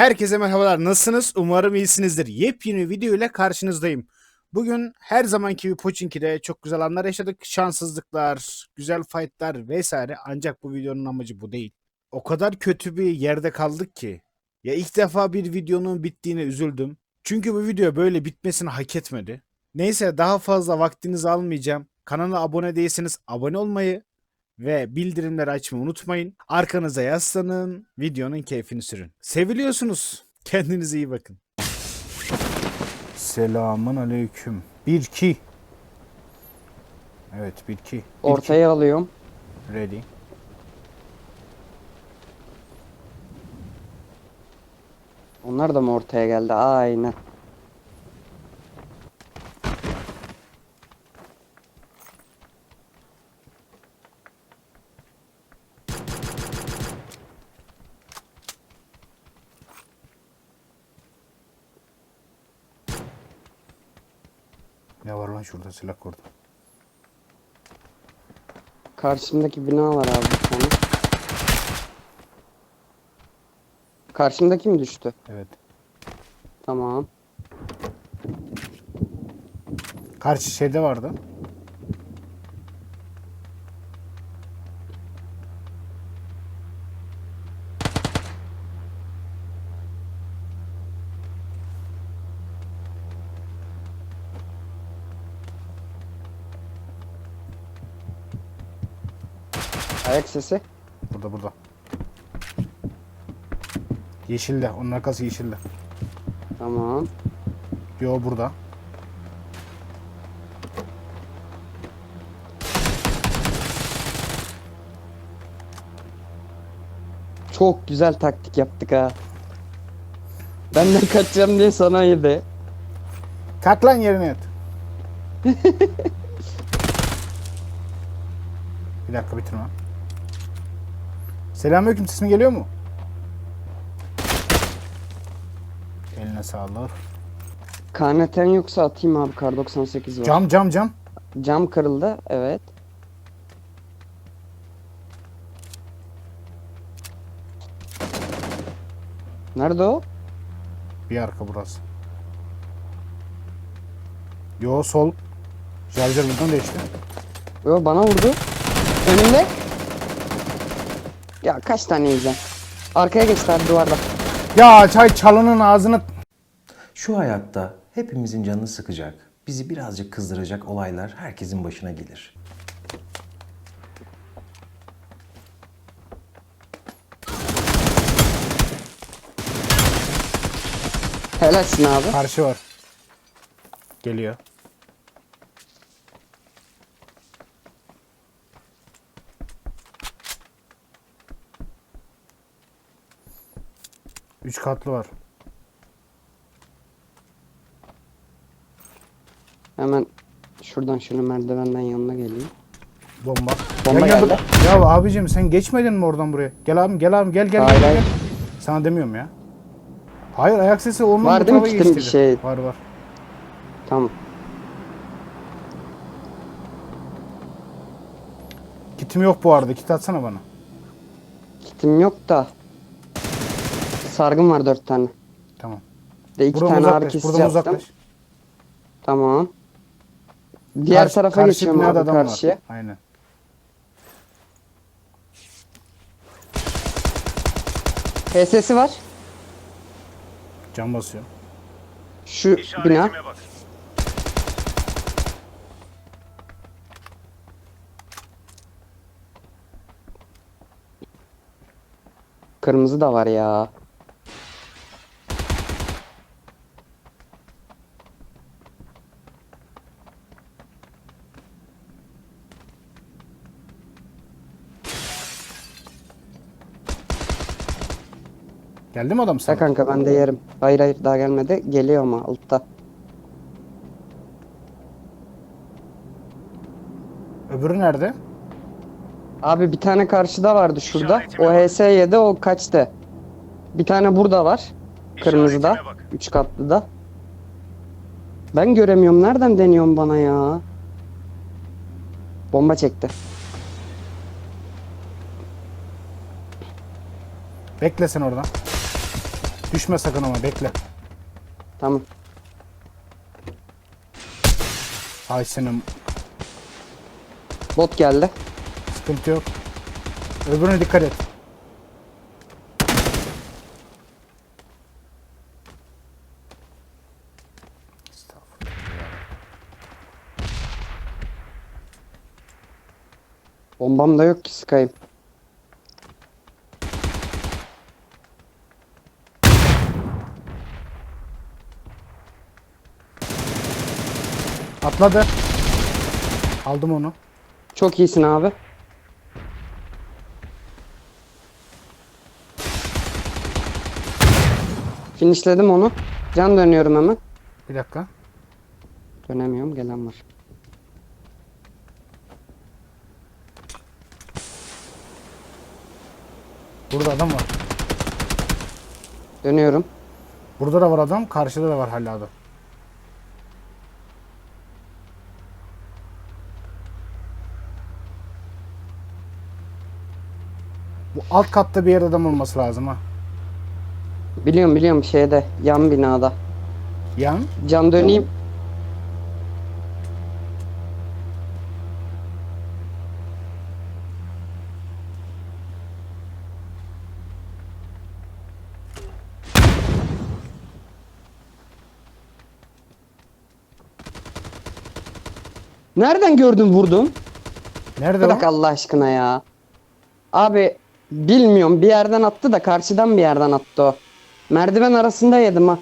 Herkese merhabalar. Nasılsınız? Umarım iyisinizdir. Yepyeni video ile karşınızdayım. Bugün her zamanki gibi Pochinki'de çok güzel anlar yaşadık. Şanssızlıklar, güzel fightlar vesaire. Ancak bu videonun amacı bu değil. O kadar kötü bir yerde kaldık ki. Ya ilk defa bir videonun bittiğine üzüldüm. Çünkü bu video böyle bitmesini hak etmedi. Neyse daha fazla vaktinizi almayacağım. Kanala abone değilseniz abone olmayı ve bildirimleri açmayı unutmayın. Arkanıza yaslanın, videonun keyfini sürün. Seviliyorsunuz. Kendinize iyi bakın. Selamun aleyküm. 1 2 Evet 1 2 Ortaya alıyorum. ready. Onlar da mı ortaya geldi? Aynen. Ne var lan şurada silah kurdu. Karşımdaki bina var abi bir tane. Karşımdaki mi düştü? Evet. Tamam. Karşı şeyde vardı. Ayak sesi. Burada burada. Yeşilde. Onun arkası yeşilde. Tamam. Yo burada. Çok güzel taktik yaptık ha. Benden kaçacağım diye sana yedi. Kalk lan yerine yat. Bir dakika bitirme. Selamünaleyküm sesim geliyor mu? Eline sağlık. KNT'n yoksa atayım abi kar 98 var. Cam cam cam. Cam kırıldı. Evet. Nerede o? Bir arka burası. Yo sol. Şarjör buradan değişti. Yo bana vurdu. Önümde. Ya kaç tane yiyeceğim? Arkaya geçti abi duvarda. Ya çay çalının ağzını... Şu hayatta hepimizin canını sıkacak, bizi birazcık kızdıracak olaylar herkesin başına gelir. Helalsin abi. Karşı var. Geliyor. Üç katlı var. Hemen şuradan şöyle merdivenden yanına geleyim. Bomba. Bomba Ya, ya, geldi. Ya abicim sen geçmedin mi oradan buraya? Gel abim gel abim gel gel. Hayır, gel, hayır. gel. Sana demiyorum ya. Hayır ayak sesi olmaz. Var değil mi kitin bir şey? Var var. Tamam. Kitim yok bu arada. Kit atsana bana. Kitim yok da. Sargım var dört tane. Tamam. De iki Buradan tane ağrı uzaklaş. kesici Buradan yaptım. uzaklaş. Tamam. Diğer Karşı- tarafa karşı geçiyorum binada abi adam var. karşıya. Aynen. HS'si var. Cam basıyor. Şu bina. Kırmızı da var ya. Geldi mi adam Ya sana? kanka ben de yerim. Hayır hayır daha gelmedi. Geliyor ama altta. Öbürü nerede? Abi bir tane karşıda vardı şurada. O HS7 o kaçtı. Bir tane burada var. Kırmızıda. Üç katlı da. Ben göremiyorum. Nereden deniyorsun bana ya? Bomba çekti. Bekle sen oradan. Düşme sakın ama bekle. Tamam. Ay senin Bot geldi. sıkıntı yok. Öbürüne dikkat et. Bombam da yok ki sıkayım. Atladı. Aldım onu. Çok iyisin abi. Finishledim onu. Can dönüyorum hemen. Bir dakika. Dönemiyorum gelen var. Burada adam var. Dönüyorum. Burada da var adam. Karşıda da var hala adam. Bu alt katta bir yerde adam olması lazım ha. Biliyorum biliyorum şeyde yan binada. Yan. Can döneyim. Nereden gördün vurdum? Nerede Bırak o? Allah aşkına ya. Abi bilmiyorum bir yerden attı da karşıdan bir yerden attı o. Merdiven arasında yedim ha.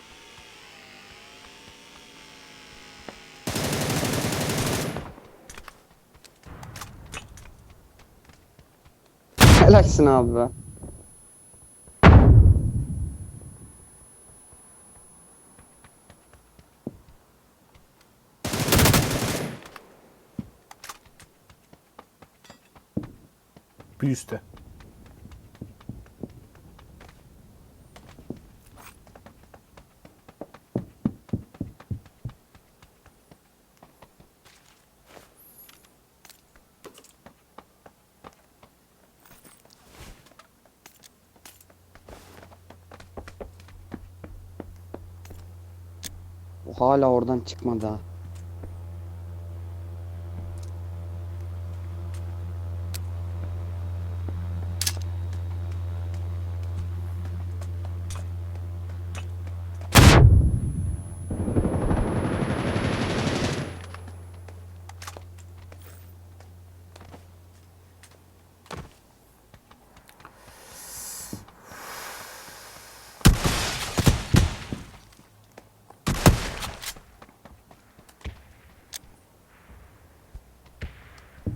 Helalsin abi be. Üstte. Hala oradan çıkmadı ha.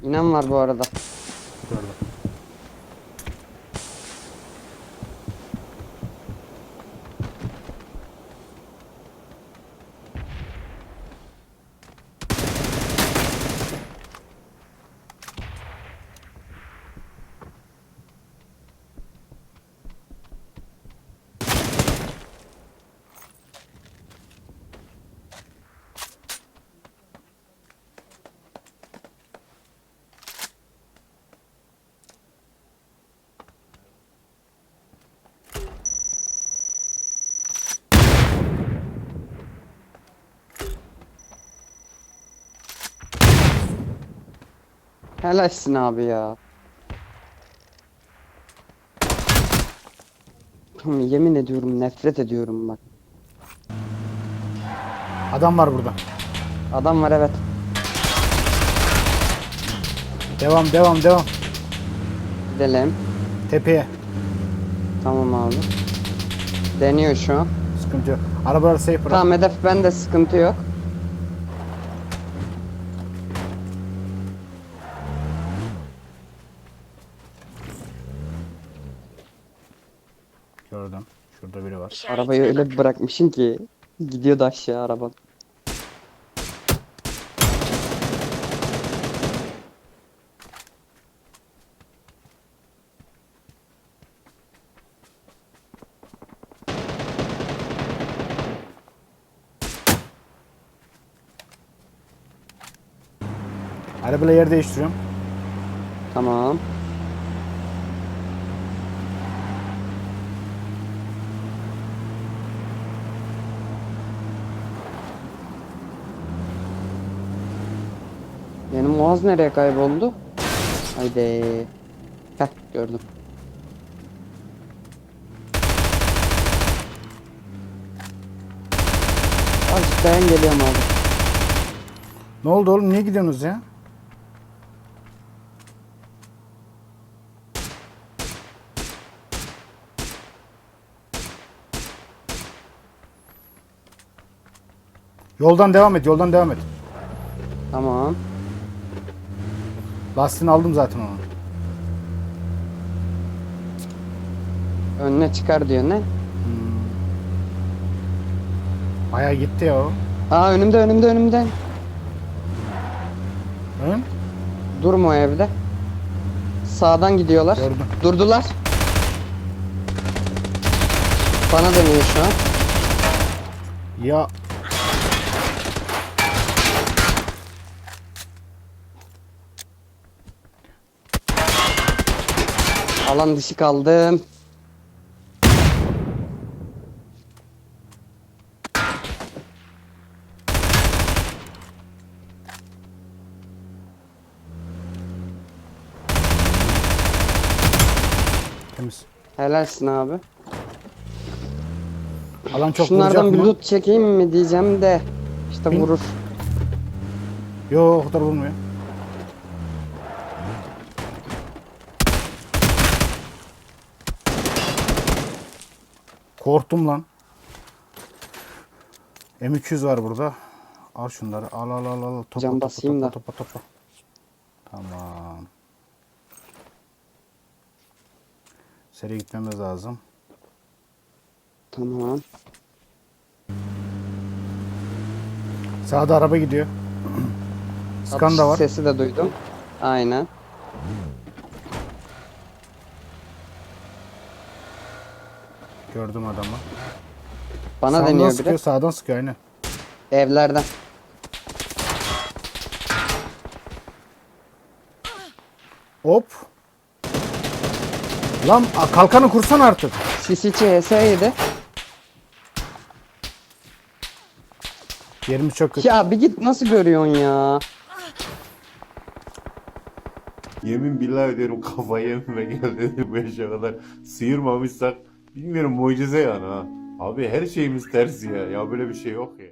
İnan var bu arada. Gördüm. Helalsin abi ya. Yemin ediyorum nefret ediyorum bak. Adam var burada. Adam var evet. Devam devam devam. Gidelim. Tepeye. Tamam abi. Deniyor şu an. Sıkıntı yok. Arabaları safe bırak. Tamam hedef bende sıkıntı yok. Gördüm. Şurada biri var. Arabayı öyle bir bırakmışım ki gidiyordu aşağı araba. Arabayla yer değiştiriyorum. Tamam. Benim Muaz nereye kayboldu? Haydi. Heh gördüm. Azıcık dayan geliyorum abi. Ne oldu oğlum? Niye gidiyorsunuz ya? Yoldan devam et, yoldan devam et. Tamam. Lastiğini aldım zaten onu. Önüne çıkar diyor ne? Bayağı gitti ya o. Aa önümde önümde önümde. Hı? Durma o evde. Sağdan gidiyorlar. Gördüm. Durdular. Bana dönüyor şu an. Ya Alan dışı kaldım. temiz. Helalsin abi. Alan çok Şunlardan bir mı? loot çekeyim mi diyeceğim de. işte Bin- vurur. Yok o kadar vurmuyor. Korktum lan. M200 var burada. Al şunları. Al al al al. Topa, Can topa, basayım topa, da. topa, topa. Tamam. Seri gitmemiz lazım. Tamam. Sağda araba gidiyor. Skan da var. Sesi de duydum. Aynen. Gördüm adamı. Bana Sağdan deniyor sıkıyor, biri. sağdan sıkıyor aynen. Evlerden. Hop. Lan a- kalkanı kursan artık. Sis içi HS7. Yerimiz çok kötü. Ya bir git nasıl görüyorsun ya? Yemin billah ederim kafayı yememe geldi bu yaşa kadar. Sıyırmamışsak bilmiyorum mucize yani ha. Abi her şeyimiz ters ya. Ya böyle bir şey yok ya.